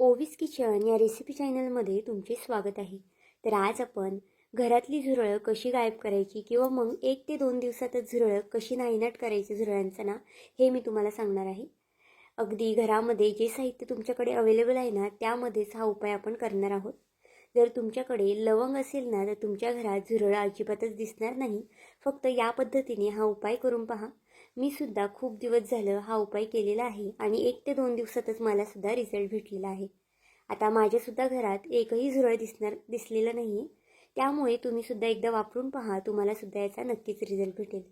Ovis kitchen या recipe चॅनलमध्ये तुमचे स्वागत आहे. तर आज आपण घरातली झुरळं कशी गायब करायची किंवा मग एक ते दोन दिवसातच झुरळं कशी नायनाट करायची झुरळांचं ना हे मी तुम्हाला सांगणार आहे. अगदी घरामध्ये जे साहित्य तुमच्याकडे अवेलेबल आहे ना त्यामध्येच हा उपाय आपण करणार आहोत. जर तुमच्याकडे लवंग असेल ना तर तुमच्या घरात झुरळं अजिबातच दिसणार नाही. फक्त या पद्धतीने हा उपाय करून पहा. मी सुद्धा खूप दिवस झालं हा उपाय केलेला आहे आणि एक ते दोन दिवसातच मला सुद्धा रिझल्ट भेटलेला आहे. आता माझ्यासुद्धा घरात एकही झुरळ दिसणार दिसलेलं नाही आहे त्यामुळे तुम्ही सुद्धा एकदा वापरून पहा तुम्हाला सुद्धा याचा नक्कीच रिझल्ट भेटेल.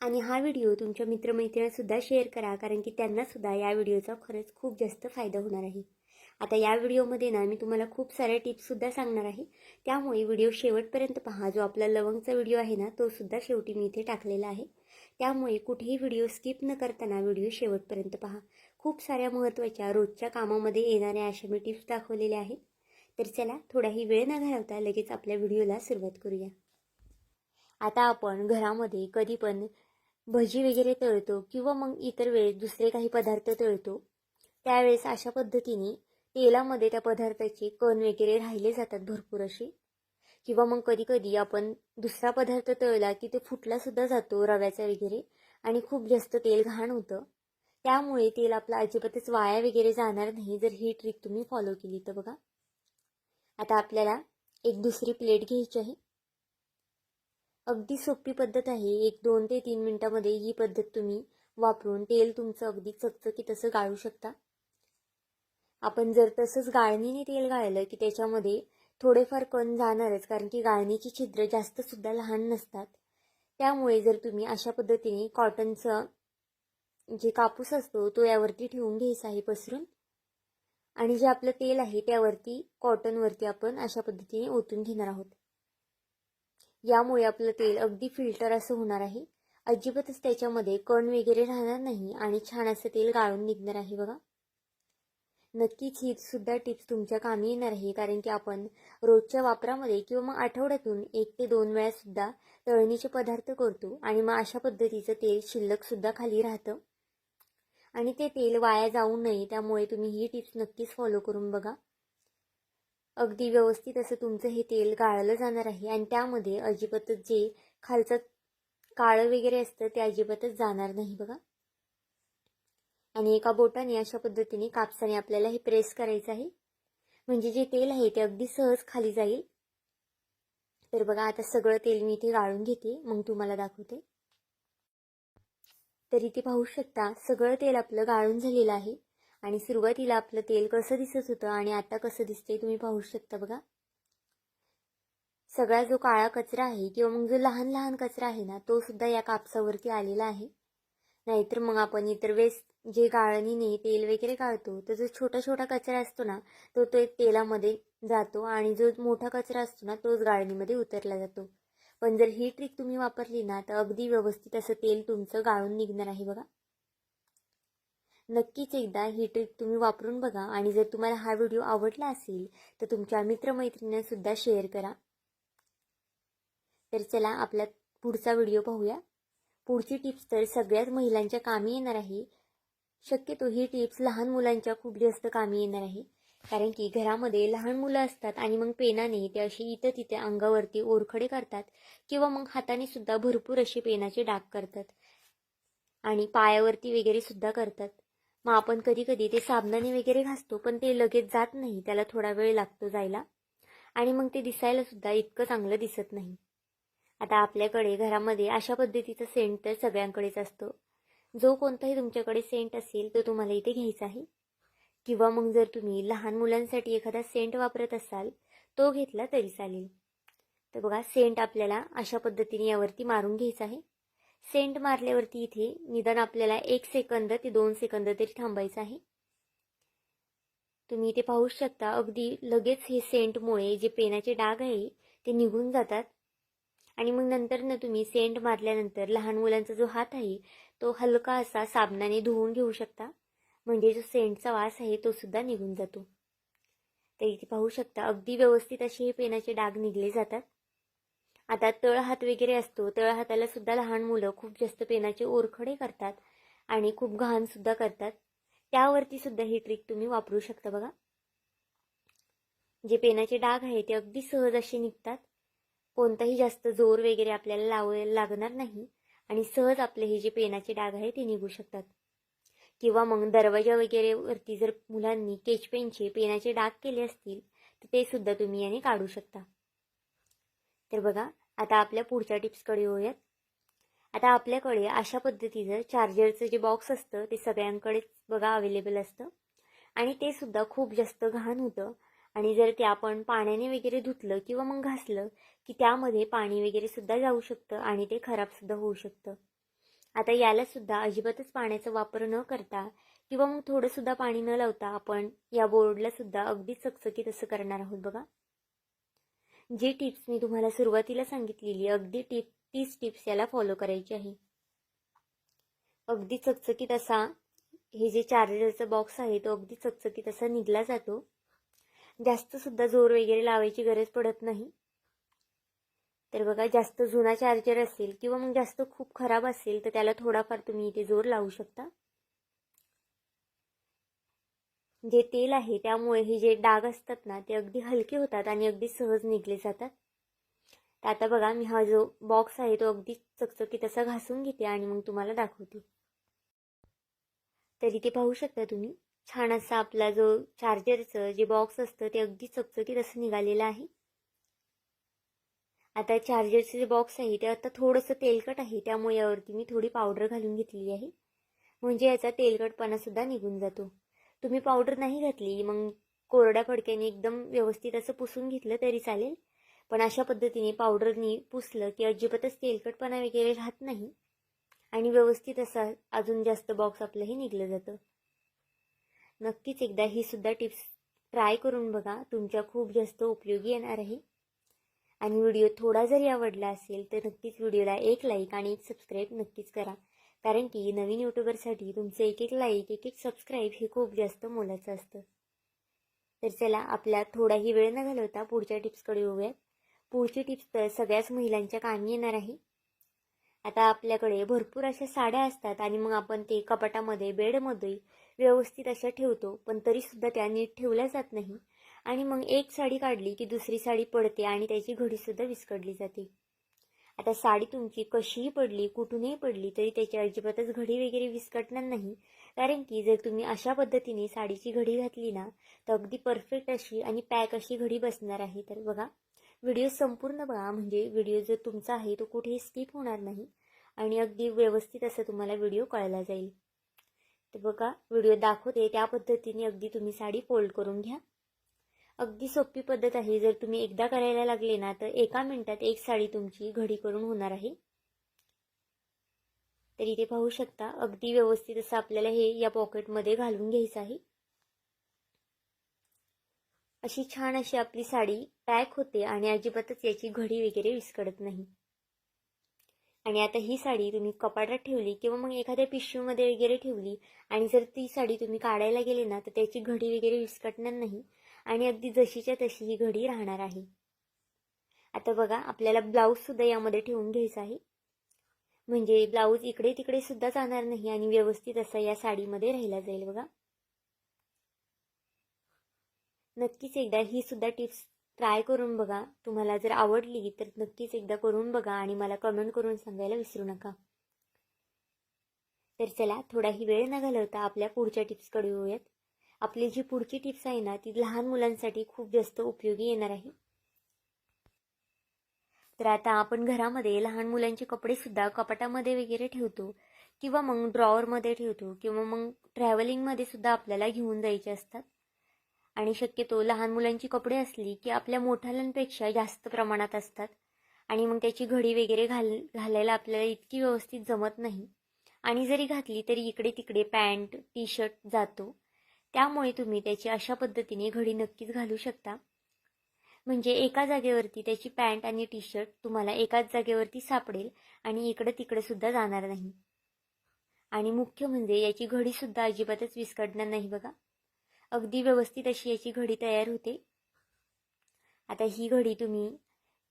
आणि हा व्हिडिओ तुमच्या मित्रमैत्रिणींसुद्धा शेअर करा कारण की त्यांनासुद्धा या व्हिडिओचा खरंच खूप जास्त फायदा होणार आहे. आता या व्हिडिओमध्ये ना मी तुम्हाला खूप साऱ्या टिप्ससुद्धा सांगणार आहे. त्यामुळे व्हिडिओ शेवटपर्यंत पहा जो आपला लवंगचा व्हिडिओ आहे ना तो सुद्धा शेवटी मी इथे टाकलेला आहे. त्यामुळे कुठेही व्हिडिओ स्किप न करताना व्हिडिओ शेवटपर्यंत पहा. खूप साऱ्या महत्त्वाच्या रोजच्या कामामध्ये येणाऱ्या अशा मी टिप्स दाखवलेल्या आहेत. तर चला थोडाही वेळ न घालवता लगेच आपल्या व्हिडिओला सुरुवात करूया. आता आपण घरामध्ये कधी पण भजी वगैरे तळतो किंवा मग इतर वेळेस दुसरे काही पदार्थ तळतो त्यावेळेस अशा पद्धतीने तेलामध्ये त्या पदार्थाचे कण वगैरे राहिले जातात भरपूर असे. किंवा मग कधी कधी आपण दुसरा पदार्थ तळला की ते फुटला सुद्धा जातो रव्याचा वगैरे आणि खूप जास्त तेल घाण होतं. त्यामुळे तेल आपलं अजिबातच वाया वगैरे जाणार नाही जर ही ट्रिक तुम्ही फॉलो केली तर बघा. आता आपल्याला एक दुसरी प्लेट घ्यायची आहे. अगदी सोपी पद्धत आहे. एक दोन ते तीन मिनटामध्ये ही पद्धत तुम्ही वापरून तेल तुमचं अगदी चकचकी तसं गाळू शकता. आपण जर तसंच गाळणीने तेल गाळलं की त्याच्यामध्ये थोडेफार कण जाणारच कारण की गाळणीची छिद्र जास्त सुद्धा लहान नसतात. त्यामुळे जर तुम्ही अशा पद्धतीने कॉटनचं जे कापूस असतो तो यावरती ठेवून घ्यायचा आहे पसरून. आणि जे आपलं तेल आहे त्यावरती कॉटनवरती आपण अशा पद्धतीने ओतून घेणार आहोत. यामुळे आपलं तेल अगदी फिल्टर असं होणार आहे. अजिबातच त्याच्यामध्ये कण वगैरे राहणार नाही आणि छान असं तेल गाळून निघणार आहे बघा. नक्कीच ही सुद्धा टिप्स तुमच्या कामी येणार आहे. कारण की आपण रोजच्या वापरामध्ये किंवा मग आठवड्यातून एक ते दोन वेळा सुद्धा तळणीचे पदार्थ करतो. आणि मग अशा पद्धतीचं तेल शिल्लक सुद्धा खाली राहतं. आणि ते तेल वाया जाऊ नये. त्यामुळे तुम्ही ही टिप्स नक्कीच फॉलो करून बघा. अगदी व्यवस्थित असं तुमचं हे तेल गाळलं जाणार आहे. आणि त्यामध्ये अजिबातच जे खालचं काळं वगैरे असतं ते अजिबातच जाणार नाही बघा. आणि एका बोटाने अशा पद्धतीने कापसाने आपल्याला हे प्रेस करायचं आहे. म्हणजे जे तेल आहे ते अगदी सहज खाली जाईल. तर बघा आता सगळं तेल मी इथे गाळून घेते. मग तुम्हाला दाखवते. तर इथे पाहू शकता सगळं तेल आपलं गाळून झालेलं आहे. आणि सुरुवातीला आपलं तेल कसं दिसत होतं आणि आता कसं दिसतंय तुम्ही पाहू शकता बघा. सगळा जो काळा कचरा आहे किंवा मग जो लहान लहान कचरा आहे ना तो सुद्धा या कापसावरती आलेला आहे. नाहीतर मग आपण इतर वेस्ट जे गाळणीने तेल वगैरे काढतो तर जो छोटा छोटा कचरा असतो ना तो तो तेलामध्ये जातो आणि जो मोठा कचरा असतो ना तोच गाळणीमध्ये उतरला जातो. पण जर ही ट्रिक तुम्ही वापरली ना तर अगदी व्यवस्थित असं तेल तुमचं गाळून निघणार आहे बघा. नक्कीच एकदा ही ट्रिक तुम्ही वापरून बघा आणि जर तुम्हाला हा व्हिडिओ आवडला असेल तर तुमच्या मित्रमैत्रिणींसुद्धा शेअर करा. तर चला आपला पुढचा व्हिडिओ पाहूया. पुढची टिप्स तर सगळ्याच महिलांच्या कामी येणार आहे. शक्यतो ही टिप्स लहान मुलांच्या खूप जास्त कामी येणार आहे. कारण की घरामध्ये लहान मुलं असतात आणि मग पेनाने ते असे इथं तिथे अंगावरती ओरखडे करतात किंवा मग हाताने सुद्धा भरपूर असे पेनाचे डाग करतात. आणि पायावरती वगैरे सुद्धा करतात. मग आपण कधी कधी ते साबणाने वगैरे घासतो पण ते लगेच जात नाही. त्याला थोडा वेळ लागतो जायला. आणि मग ते दिसायला सुद्धा इतकं चांगलं दिसत नाही. आता आपल्याकडे घरामध्ये अशा पद्धतीचा सेंट तर सगळ्यांकडेच असतो. जो कोणताही तुमच्याकडे सेंट असेल तो तुम्हाला इथे घ्यायचा आहे. किंवा मग जर तुम्ही लहान मुलांसाठी एखादा सेंट वापरत असाल तो घेतला तरी चालेल. तर बघा सेंट आपल्याला अशा पद्धतीने यावरती मारून घ्यायचा आहे. सेंट मारल्यावरती इथे निदान आपल्याला एक सेकंद ते दोन सेकंद तरी थांबायचं आहे. तुम्ही इथे पाहू शकता अगदी लगेच हे सेंटमुळे जे पेनाचे डाग आहे ते निघून जातात. आणि मग नंतर ना तुम्ही सेंट मारल्यानंतर लहान मुलांचा जो हात आहे तो हलका असा साबणाने धुवून घेऊ शकता. म्हणजे जो सेंटचा वास आहे तो सुद्धा निघून जातो. तर इथे पाहू शकता अगदी व्यवस्थित असे हे पेनाचे डाग निघले जातात. आता तळ हात वगैरे असतो तळ हाताला सुद्धा लहान मुलं खूप जास्त पेनाचे ओरखडे करतात आणि खूप घाण सुद्धा करतात. त्यावरती सुद्धा ही ट्रिक तुम्ही वापरू शकता बघा. जे पेनाचे डाग आहे ते अगदी सहज असे निघतात. कोणताही जास्त जोर वगैरे आपल्याला लावायला लागणार नाही. आणि सहज आपले हे जे पेनाचे डाग आहे ते निघू शकतात. किंवा मग दरवाजा वगैरेवरती जर मुलांनी केच पेनचे पेनाचे डाग केले असतील तर ते सुद्धा तुम्ही याने काढू शकता. तर बघा आता आपल्या पुढच्या टिप्सकडे येऊयात. आता आपल्याकडे अशा पद्धतीचं चार्जरचं जे बॉक्स असतं ते सगळ्यांकडेच बघा अवेलेबल असतं. आणि ते सुद्धा खूप जास्त घाण होतं. आणि जर ते आपण पाण्याने वगैरे धुतलं किंवा मग घासलं की त्यामध्ये पाणी वगैरे सुद्धा जाऊ शकतं आणि ते खराबसुद्धा होऊ शकतं. आता याला सुद्धा अजिबातच पाण्याचा वापर न करता किंवा मग थोडंसुद्धा पाणी न लावता आपण या बोर्डला सुद्धा अगदी चकचकीत असं करणार आहोत बघा. जी टिप्स मी तुम्हाला सुरुवातीला सांगितलेली अगदी टिप तीच टिप्स याला फॉलो करायची आहे. अगदी चकचकीत असा हे जे चार्जरचा बॉक्स आहे तो अगदी चकचकीत असा निघला जातो. जास्त सुद्धा जोर वगैरे लावायची गरज पडत नाही. तर बघा जास्त जुना चार्जर असेल किंवा मग जास्त खूप खराब असेल तर त्याला थोडाफार तुम्ही इथे जोर लावू शकता. जे तेल आहे त्यामुळे हे जे डाग असतात ना ते अगदी हलके होतात आणि अगदी सहज निघले जातात. तर आता बघा मी हा जो बॉक्स आहे तो अगदी चकचकीत असा घासून घेते आणि मग तुम्हाला दाखवते. तर इथे पाहू शकता तुम्ही छान असा आपला जो चार्जरचं जे बॉक्स असतं ते अगदी चकचकीत असं निघालेलं आहे. आता चार्जरचं जे बॉक्स आहे ते आता थोडंसं तेलकट आहे त्यामुळे यावरती मी थोडी पावडर घालून घेतलेली आहे. म्हणजे याचा तेलकटपणा सुद्धा निघून जातो. तुम्ही पावडर नाही घातली मग कोरड्या फडक्याने एकदम व्यवस्थित असं पुसून घेतलं तरी चालेल. पण अशा पद्धतीने पावडरनी पुसलं की अजिबातच तेलकटपणा वगैरे राहत नाही. आणि व्यवस्थित असा अजून जास्त बॉक्स आपलं हे निघलं जातं. नक्कीच एकदा ही सुद्धा टिप्स ट्राय करून बघा. तुमच्या खूप जास्त उपयोगी येणार आहे. आणि व्हिडिओ थोडा जरी आवडला असेल तर नक्कीच व्हिडिओला एक लाईक आणि एक सबस्क्राईब नक्कीच करा. कारण की नवीन यूट्यूबरसाठी तुमचं एक एक लाईक एक एक सबस्क्राईब हे खूप जास्त मोलाचं असतं. तर चला आपला थोडाही वेळ न घालवता पुढच्या टिप्सकडे येऊयात. पुढची टिप्स तर सगळ्याच महिलांच्या कामी येणार आहे. आता आपल्याकडे भरपूर अशा साड्या असतात आणि मग आपण ते कपाटामध्ये बेडमध्ये व्यवस्थित अशा ठेवतो पण तरीसुद्धा त्या नीट ठेवल्या जात नाही. आणि मग एक साडी काढली की दुसरी साडी पडते आणि त्याची घडीसुद्धा विस्कडली जाते. आता साडी तुमची कशीही पडली कुठूनही पडली तरी त्याची अजिबातच घडी वगैरे विस्कटणार नाही. कारण की जर तुम्ही अशा पद्धतीने साडीची घडी घातली ना तर अगदी परफेक्ट अशी आणि पॅक अशी घडी बसणार आहे. तर बघा व्हिडिओ संपूर्ण बघा. म्हणजे व्हिडिओ जो तुमचा आहे तो कुठेही स्किप होणार नाही. आणि अगदी व्यवस्थित असं तुम्हाला व्हिडिओ कळला जाईल. तर बघा व्हिडिओ दाखवते. त्या पद्धतीने अगदी तुम्ही साडी फोल्ड करून घ्या. अगदी सोपी पद्धत आहे. जर तुम्ही एकदा करायला लागले ना तर एका मिनिटात एक साडी तुमची घडी करून होणार आहे. तर इथे पाहू शकता अगदी व्यवस्थित असं आपल्याला हे या पॉकेटमध्ये घालून घ्यायचं आहे. अशी छान अशी आपली साडी पॅक होते आणि अजिबातच याची घडी वगैरे विस्कडत नाही. आणि आता ही साडी तुम्ही कपाटात ठेवली किंवा मग एखाद्या पिशवीमध्ये वगैरे ठेवली आणि जर ती साडी तुम्ही काढायला गेली ना तर त्याची घडी वगैरे विस्कटणार नाही आणि अगदी जशीच्या तशी ही घडी राहणार आहे. आता बघा आपल्याला ब्लाऊजसुद्धा यामध्ये ठेवून घ्यायचा आहे. म्हणजे ब्लाऊज इकडे तिकडे सुद्धा जाणार नाही आणि व्यवस्थित असा या साडीमध्ये राहिला जाईल बघा. नक्कीच एकदा ही सुद्धा टिप्स ट्राय करून बघा. तुम्हाला जर आवडली तर नक्कीच एकदा करून बघा आणि मला कमेंट करून सांगायला विसरू नका. तर चला थोडाही वेळ न घालवता आपल्या पुढच्या टिप्सकडे येऊयात. आपली जी पुढची टिप्स आहे ना ती लहान मुलांसाठी खूप जास्त उपयोगी येणार आहे. तर आता आपण घरामध्ये लहान मुलांचे कपडे सुद्धा कपाटामध्ये वगैरे ठेवतो किंवा मग ड्रॉवरमध्ये ठेवतो किंवा मग ट्रॅव्हलिंगमध्ये सुद्धा आपल्याला घेऊन जायचे असतात. आणि शक्यतो लहान मुलांची कपडे असली की आपल्या मोठ्यालांपेक्षा जास्त प्रमाणात असतात. आणि मग त्याची घडी वगैरे घाल घालायला आपल्याला इतकी व्यवस्थित जमत नाही. आणि जरी घातली तरी इकडे तिकडे पॅन्ट टी शर्ट जातो. त्यामुळे तुम्ही त्याची अशा पद्धतीने घडी नक्कीच घालू शकता. म्हणजे एका जागेवरती त्याची पॅन्ट आणि टी शर्ट तुम्हाला एकाच जागेवरती सापडेल आणि इकडं तिकडे सुद्धा जाणार नाही. आणि मुख्य म्हणजे याची घडीसुद्धा अजिबातच विस्कडणार नाही बघा. अगदी व्यवस्थित अशी याची घडी तयार होते. आता ही घडी तुम्ही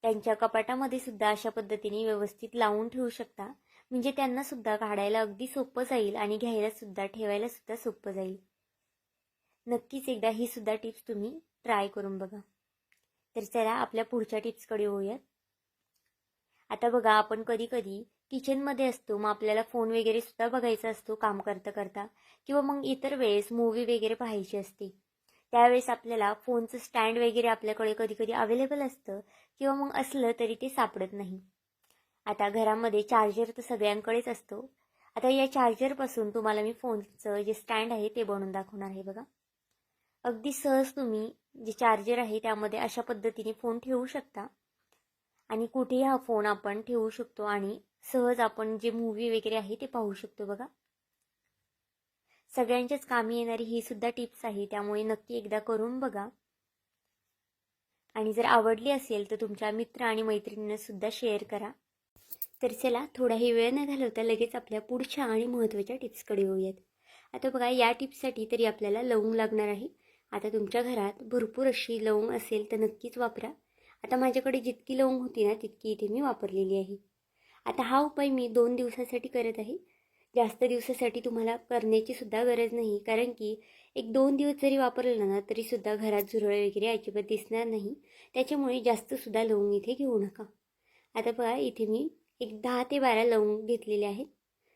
त्यांच्या कपाटामध्ये सुद्धा अशा पद्धतीने व्यवस्थित लावून ठेवू शकता. म्हणजे त्यांना सुद्धा काढायला अगदी सोपं जाईल आणि घ्यायला सुद्धा ठेवायला सुद्धा सोपं जाईल. नक्कीच एकदा ही सुद्धा टिप्स तुम्ही ट्राय करून बघा. तर चला आपल्या पुढच्या टिप्सकडे होऊयात आता बघा आपण कधी कधी किचनमध्ये असतो. मग आपल्याला फोन वगैरे सुद्धा बघायचा असतो काम करता करता. किंवा मग इतर वेळेस मूवी वगैरे पाहायची असते. त्यावेळेस आपल्याला फोनचं स्टँड वगैरे आपल्याकडे कधी कधी अवेलेबल असतं. किंवा मग असलं तरी ते सापडत नाही. आता घरामध्ये चार्जर तर सगळ्यांकडेच असतो. आता या चार्जरपासून तुम्हाला मी फोनचं जे स्टँड आहे ते बनवून दाखवणार आहे बघा. अगदी सहज तुम्ही जे चार्जर आहे त्यामध्ये अशा पद्धतीने फोन ठेवू शकता. आणि कुठेही हा फोन आपण ठेवू शकतो आणि सहज आपण जे मूवी वगैरे आहे ते पाहू शकतो बघा. सगळ्यांच्याच कामी येणारी ही सुद्धा टिप्स आहे त्यामुळे नक्की एकदा करून बघा. आणि जर आवडली असेल तर तुमच्या मित्र आणि मैत्रिणींना सुद्धा शेअर करा. तर चला थोडाही वेळ न घालवता लगेच आपल्या पुढच्या आणि महत्त्वाच्या टिप्सकडे येऊयात. आता बघा या टिप्ससाठी तरी आपल्याला लवंग लागणार आहे. आता तुमच्या घरात भरपूर अशी लवंग असेल तर नक्कीच वापरा. आता माझ्याकडे जितकी लवंग होती ना तितकी इथे मी वापरलेली आहे. आता हा उपाय मी दोन दिवसासाठी करत आहे. जास्त दिवसासाठी तुम्हाला करण्याची सुद्धा गरज नाही. कारण की एक दोन दिवस जरी वापरलं ना तरीसुद्धा घरात झुरळ वगैरे अजिबात दिसणार नाही. त्याच्यामुळे जास्तसुद्धा लवंग इथे घेऊ नका. आता बघा इथे मी एक दहा ते बारा लवंग घेतलेले आहेत.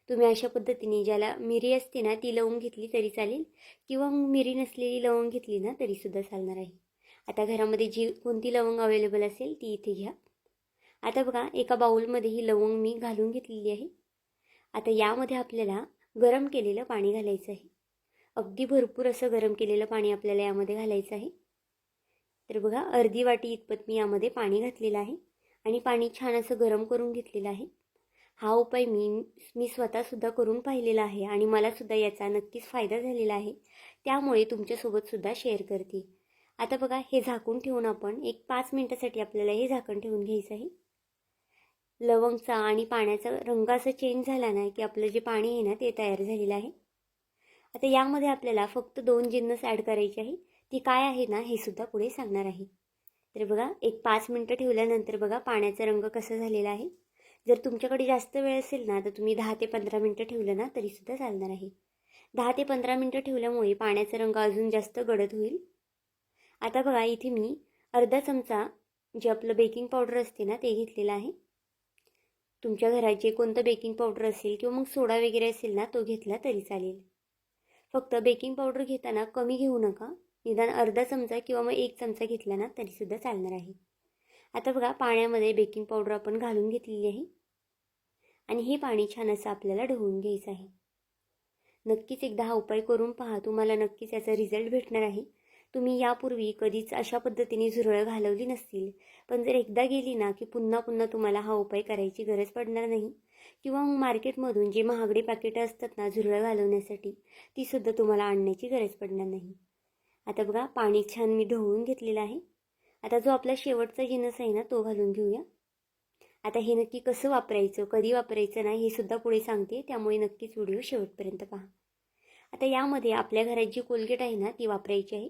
तुम्ही अशा पद्धतीने ज्याला मिरी असते ना ती लवंग घेतली तरी चालेल. किंवा मग मिरी नसलेली लवंग घेतली ना तरीसुद्धा चालणार आहे. आता घरामध्ये जी कोणती लवंग अवेलेबल असेल ती इथे घ्या. आता बघा एका बाऊलमध्ये ही लवंग मी घालून घेतलेली आहे. आता यामध्ये आपल्याला गरम केलेलं पाणी घालायचं आहे. अगदी भरपूर असं गरम केलेलं पाणी आपल्याला यामध्ये घालायचं आहे. तर बघा अर्धी वाटी इतपत मी यामध्ये पाणी घातलेलं आहे आणि पाणी छान असं गरम करून घेतलेलं आहे. हा उपाय मी मी स्वतःसुद्धा करून पाहिलेला आहे आणि मलासुद्धा याचा नक्कीच फायदा झालेला आहे. त्यामुळे तुमच्यासोबतसुद्धा शेअर करते. आता बघा हे झाकून ठेवून आपण एक पाच मिनटासाठी आपल्याला हे झाकण ठेवून घ्यायचं आहे. लवंगचा आणि पाण्याचा रंग असा चेंज झाला ना की आपलं जे पाणी आहे ना ते तयार झालेलं आहे. आता यामध्ये आपल्याला फक्त दोन जिन्नस ॲड करायची आहे. ती काय आहे ना हे सुद्धा पुढे सांगणार आहे. तर बघा एक पाच मिनटं ठेवल्यानंतर बघा पाण्याचा रंग कसा झालेला आहे. जर तुमच्याकडे जास्त वेळ असेल ना तर तुम्ही दहा ते पंधरा मिनटं ठेवलं ना तरीसुद्धा चालणार आहे. दहा ते पंधरा मिनटं ठेवल्यामुळे पाण्याचा रंग अजून जास्त गडद होईल. आता बघा इथे मी अर्धा चमचा जे आपलं बेकिंग पावडर असते ना ते घेतलेलं आहे. तुमच्या घरात जे कोणतं बेकिंग पावडर असेल किंवा मग सोडा वगैरे असेल ना तो घेतला तरी चालेल. फक्त बेकिंग पावडर घेताना कमी घेऊ नका. निदान अर्धा चमचा किंवा मग एक चमचा घेतला ना तरीसुद्धा चालणार आहे. आता बघा पाण्यामध्ये बेकिंग पावडर आपण घालून घेतलेली आहे. आणि हे पाणी छान असं आपल्याला ढवळून घ्यायचं आहे. नक्कीच एकदा हा उपाय करून पहा. तुम्हाला नक्कीच याचा रिझल्ट भेटणार आहे. तुम्ही यापूर्वी कधीच अशा पद्धतीने झुरळं घालवली नसतील. पण जर एकदा गेली ना की पुन्हा पुन्हा तुम्हाला हा उपाय करायची गरज पडणार नाही. किंवा मग मार्केटमधून जी महागडी पॅकेटं असतात ना झुरळं घालवण्यासाठी तीसुद्धा तुम्हाला आणण्याची गरज पडणार नाही. आता बघा पाणी छान मी ढवळून घेतलेलं आहे. आता जो आपला शेवटचा जिनस आहे ना तो घालून घेऊया. आता हे नक्की कसं वापरायचं कधी वापरायचं नाही हे सुद्धा पुढे सांगते. त्यामुळे नक्कीच व्हिडिओ शेवटपर्यंत पहा. आता यामध्ये आपल्या घरात जी कोलगेट आहे ना ती वापरायची आहे.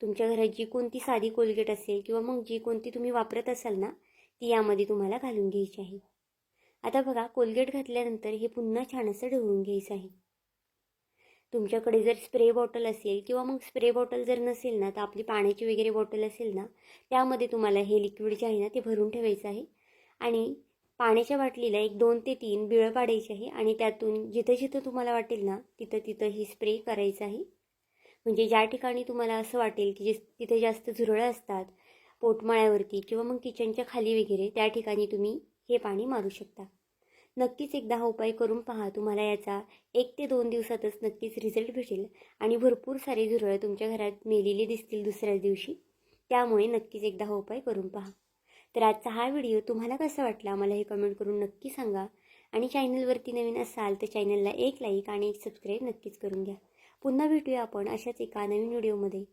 तुमच्या घरात जी कोणती साधी कोलगेट असेल किंवा मग जी कोणती तुम्ही वापरत असाल ना ती यामध्ये तुम्हाला घालून घ्यायची आहे. आता बघा कोलगेट घातल्यानंतर हे पुन्हा छान असं ढवळून घ्यायचं आहे. तुमच्याकडे जर स्प्रे बॉटल असेल किंवा मग स्प्रे बॉटल जर नसेल ना तर आपली पाण्याची वगैरे बॉटल असेल ना त्यामध्ये तुम्हाला हे लिक्विड जे आहे ना ते भरून ठेवायचं आहे. आणि पाण्याच्या बाटलीला एक दोन ते तीन बिळं पाडायची आहे आणि त्यातून जिथं जिथं तुम्हाला वाटेल ना तिथं तिथं ही स्प्रे करायचं आहे. म्हणजे ज्या ठिकाणी तुम्हाला असं वाटेल की जे तिथे जास्त झुरळं असतात पोटमाळ्यावरती किंवा मग किचनच्या खाली वगैरे त्या ठिकाणी तुम्ही हे पाणी मारू शकता. नक्कीच एकदा हा उपाय करून पहा. तुम्हाला याचा एक ते दोन दिवसातच नक्कीच रिझल्ट भेटेल आणि भरपूर सारे झुरळं तुमच्या घरात मेलेली दिसतील दुसऱ्याच दिवशी. त्यामुळे नक्कीच एकदा हा उपाय करून पहा. तर आजचा हा व्हिडिओ तुम्हाला कसा वाटला मला हे कमेंट करून नक्की सांगा आणि चॅनलवरती नवीन असाल तर चॅनलला एक लाईक आणि एक सबस्क्राईब नक्कीच करून घ्या. पुन्हा भेटूया आपण अशाच एका नवीन व्हिडिओमध्ये.